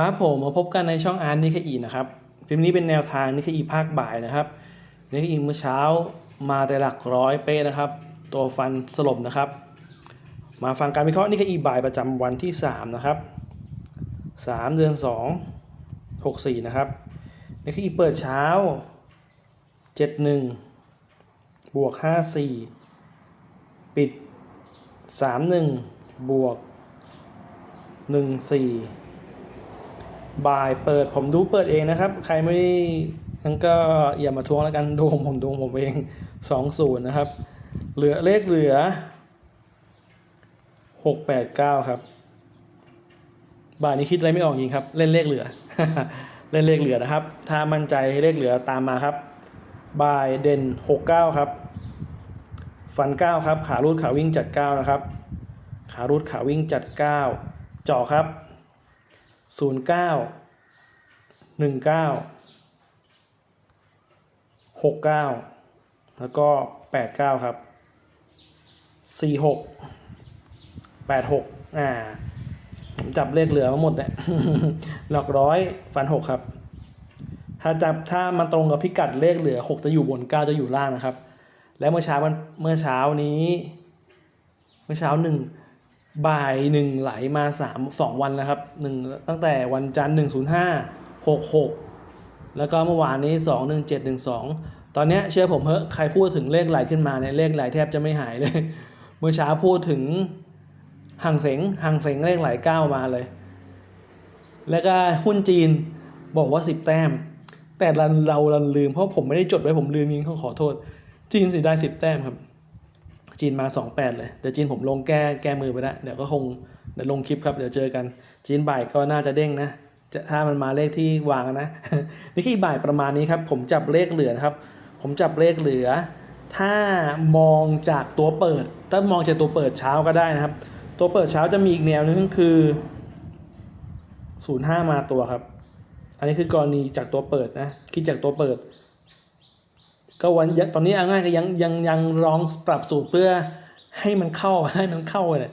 ครับผมมาพบกันในช่องอาร์ตนิคอีนะครับคลิปนี้เป็นแนวทางนิคอีภาคบ่ายนะครับนิคอีเมื่อเช้ามาแต่หลักร้อยเป๊ะนะครับ ตัวฟันสลบนะครับ มาฟังการวิเคราะห์นิคอีบ่ายประจำวันที่ 3 นะครับ 3 เดือน 2 64 นะครับนิคอีเปิดเช้า 71 บวก 54 ปิด 31 บวก 14 บ่ายเปิดผมดูเปิดเองนะครับ ใครไม่งั้นก็อย่ามาทวงแล้วกันดูผมผมดูผมเองสองศูนย์นะครับ เหลือเลขเหลือหกแปดเก้าครับ บ่ายนี้คิดอะไรไม่ออกจริงครับ เล่นเลขเหลือ เล่นเลขเหลือนะครับ ถ้ามั่นใจให้เลขเหลือตามมาครับ บ่ายเด่นหกเก้าครับ ฟันเก้าครับ ขารูดขาวิ่งจัดเก้านะครับ ขารูดขาวิ่งจัดเก้าเจาะครับ ศูนย์เก้าหนึ่งเก้าหกเก้าแล้วก็แปดเก้าครับสี่หกแปดหกอ่า ผมจับเลขเหลือมาหมดเนี่ยหลักร้อยฟันหกครับ ถ้าจับถ้ามันตรงกับพิกัดเลขเหลือหกจะอยู่บนเก้าจะอยู่ล่างนะครับ และเมื่อเช้ามันเมื่อเช้านี้ เมื่อเช้าหนึ่ง บ่ายหนึ่งไหลมาสามสองวันแล้วครับหนึ่งตั้งแต่วันจันทร์หนึ่งศูนย์ห้าหกหกแล้วก็เมื่อวานนี้สองหนึ่งเจ็ดหนึ่งสองตอนนี้เชื่อผมเถอะใครพูดถึงเลขไหลขึ้นมาเนี่ยเลขไหลแทบจะไม่หายเลย เมื่อเช้าพูดถึงห่างเสงห่างเสงเลขไหลเก้ามาเลย แล้วก็หุ้นจีนบอกว่าสิบแต้ม แต่เราเราเราลืมเพราะผมไม่ได้จดไว้ผมลืมยิงเขาขอโทษ จีนสิได้สิบแต้มครับ จีนมา 28 เลย แต่จีนผมลงแก้แก้มือไปแล้วเดี๋ยวก็คงเดี๋ยวลงคลิปครับ เดี๋ยวเจอกัน จีนบ่ายก็น่าจะเด้งนะจะถ้ามันมาเลขที่วางนะนี่คือบ่ายประมาณนี้ครับ ผมจับเลขเหลือนะครับ ผมจับเลขเหลือ ถ้ามองจากตัวเปิด ถ้ามองจากตัวเปิดเช้าก็ได้นะครับ ตัวเปิดเช้าจะมีอีกแนวนึงคือ 05 มาตัวครับ อันนี้คือกรณีจากตัวเปิดนะ คิดจากตัวเปิด ก็วันตอนนี้เอาง่ายก็ยังยังยังลองปรับสูตรเพื่อให้มันเข้าให้มันเข้าเลย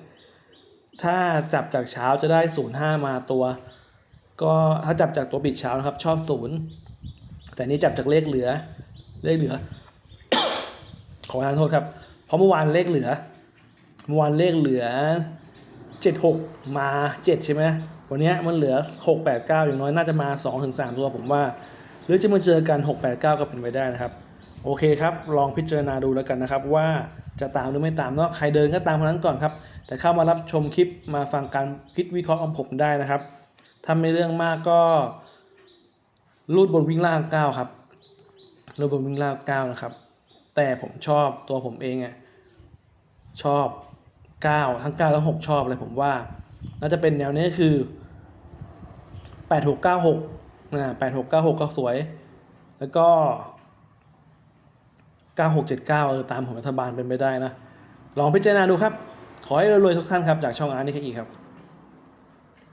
ถ้าจับจากเช้าจะได้ศูนย์ห้ามาตัว ก็ถ้าจับจากตัวปิดเช้านะครับ ชอบศูนย์แต่นี่จับจากเลขเหลือ เลขเหลือ ขอทานโทษครับ เพราะเมื่อวานเลขเหลือเมื่อวานเลขเหลือเจ็ดหกมาเจ็ดใช่ไหมวันนี้มันเหลือหกแปดเก้าอย่างน้อยน่าจะมาสองถึงสามตัวผมว่า หรือจะมาเจอกันหกแปดเก้าก็เป็นไปได้นะครับ โอเคครับ ลองพิจารณาดูแล้วกันนะครับ ว่าจะตามหรือไม่ตามเนาะใครเดินก็ตามคนนั้นก่อนครับ แต่เข้ามารับชมคลิปมาฟังการคิดวิเคราะห์ของผมได้นะครับถ้าไม่เรื่องมากก็รูดบนวิ่งล่างเก้าครับรูดบนวิ่งล่างเก้านะครับ แต่ผมชอบตัวผมเองอะชอบเก้าทั้งเก้าทั้งหกชอบเลยผมว่า น่าจะเป็นแนวนี้คือแปดหกเก้าหกอ่าแปดหกเก้าหกก็สวย แล้วก็ 9679 เออตามของรัฐบาลเป็นไปได้นะ ลองพิจารณาดูครับ ขอให้รวยๆทุกท่านครับ จากช่องอาร์ตนี่แค่อีกครับ